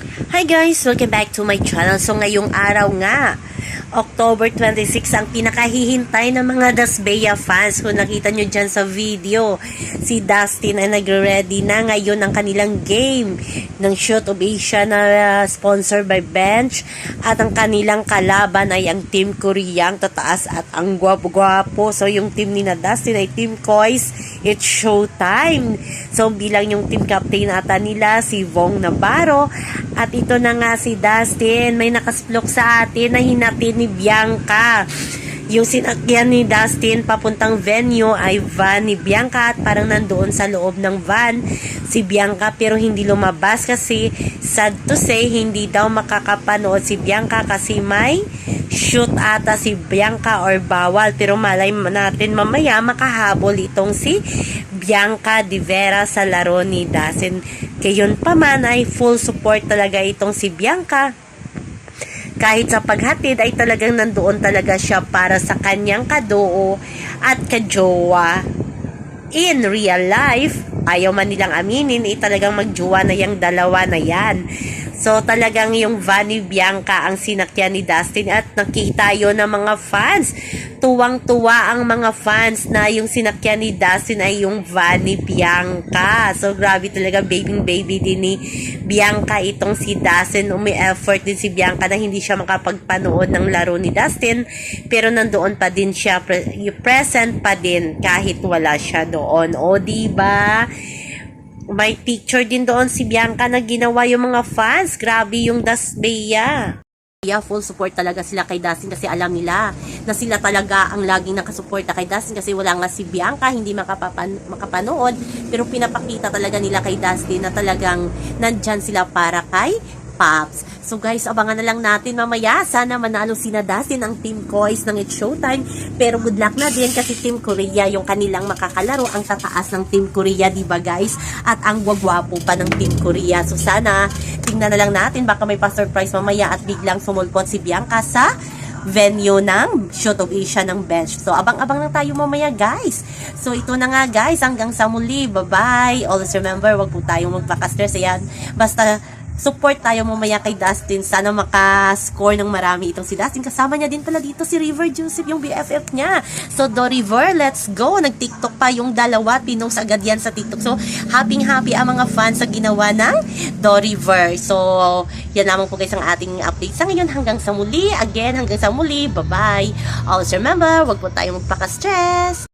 Hi guys! Welcome back to my channel. So ngayong araw nga, October 26 ang pinakahihintay ng mga Dasbeya fans. Kung nakita nyo dyan sa video, si Dustin ay nagre-ready na ngayon ang kanilang game ng Shoot of Asia na uh, sponsored by Bench. At ang kanilang kalaban ay ang Team Korea, ang tataas at ang gwapo-gwapo. So yung team ni na Dustin ay Team Kois. It's showtime! So bilang yung team captain ata nila, si Vong Navarro. At ito na nga si Dustin, may nakasplok sa atin na hinati ni Bianca. Yung sinakyan ni Dustin papuntang venue ay van ni Bianca at parang nandoon sa loob ng van si Bianca pero hindi lumabas kasi sad to say hindi daw makakapanood si Bianca kasi may shoot ata si Bianca or bawal pero malay natin mamaya makahabol itong si Bianca Di Vera sa laro ni Dustin. Kayon pa man ay full support talaga itong si Bianca kahit sa paghatid ay talagang nandoon talaga siya para sa kanyang kadoo at kajowa. In real life, ayaw man nilang aminin, eh talagang magjowa na yung dalawa na yan. So talagang yung van ni Bianca ang sinakyan ni Dustin at nakita yon ng mga fans. Tuwang-tuwa ang mga fans na yung sinakyan ni Dustin ay yung van ni Bianca. So grabe talaga baby baby din ni Bianca itong si Dustin. Umi effort din si Bianca na hindi siya makapagpanood ng laro ni Dustin. Pero nandoon pa din siya, pre- present pa din kahit wala siya doon. O diba? May picture din doon si Bianca na ginawa yung mga fans. Grabe yung Dasbeya. Yeah, full support talaga sila kay Dustin kasi alam nila na sila talaga ang laging nakasuporta kay Dustin kasi wala nga si Bianca, hindi makapapan, makapanood. Pero pinapakita talaga nila kay Dustin na talagang nandyan sila para kay Pops. So guys, abangan na lang natin mamaya. Sana manalo si Dustin ang Team Kois ng It's Showtime. Pero good luck na din kasi Team Korea yung kanilang makakalaro. Ang tataas ng Team Korea, di ba guys? At ang gwagwapo pa ng Team Korea. So sana, tingnan na lang natin. Baka may pa-surprise mamaya at biglang sumulpot si Bianca sa venue ng Shoot of Asia ng bench. So, abang-abang lang tayo mamaya, guys. So, ito na nga, guys. Hanggang sa muli. Bye-bye. Always remember, wag po tayong magpaka-stress. Ayan. Basta, support tayo mamaya kay Dustin. Sana maka-score ng marami itong si Dustin. Kasama niya din pala dito si River Joseph, yung BFF niya. So, Do River, let's go. Nag-TikTok pa yung dalawa. Pinost agad yan sa TikTok. So, happy-happy ang mga fans sa ginawa ng Do River. So, yan lamang po guys ang ating update sa ngayon. Hanggang sa muli. Again, hanggang sa muli. Bye-bye. Always remember, wag po tayong magpaka-stress.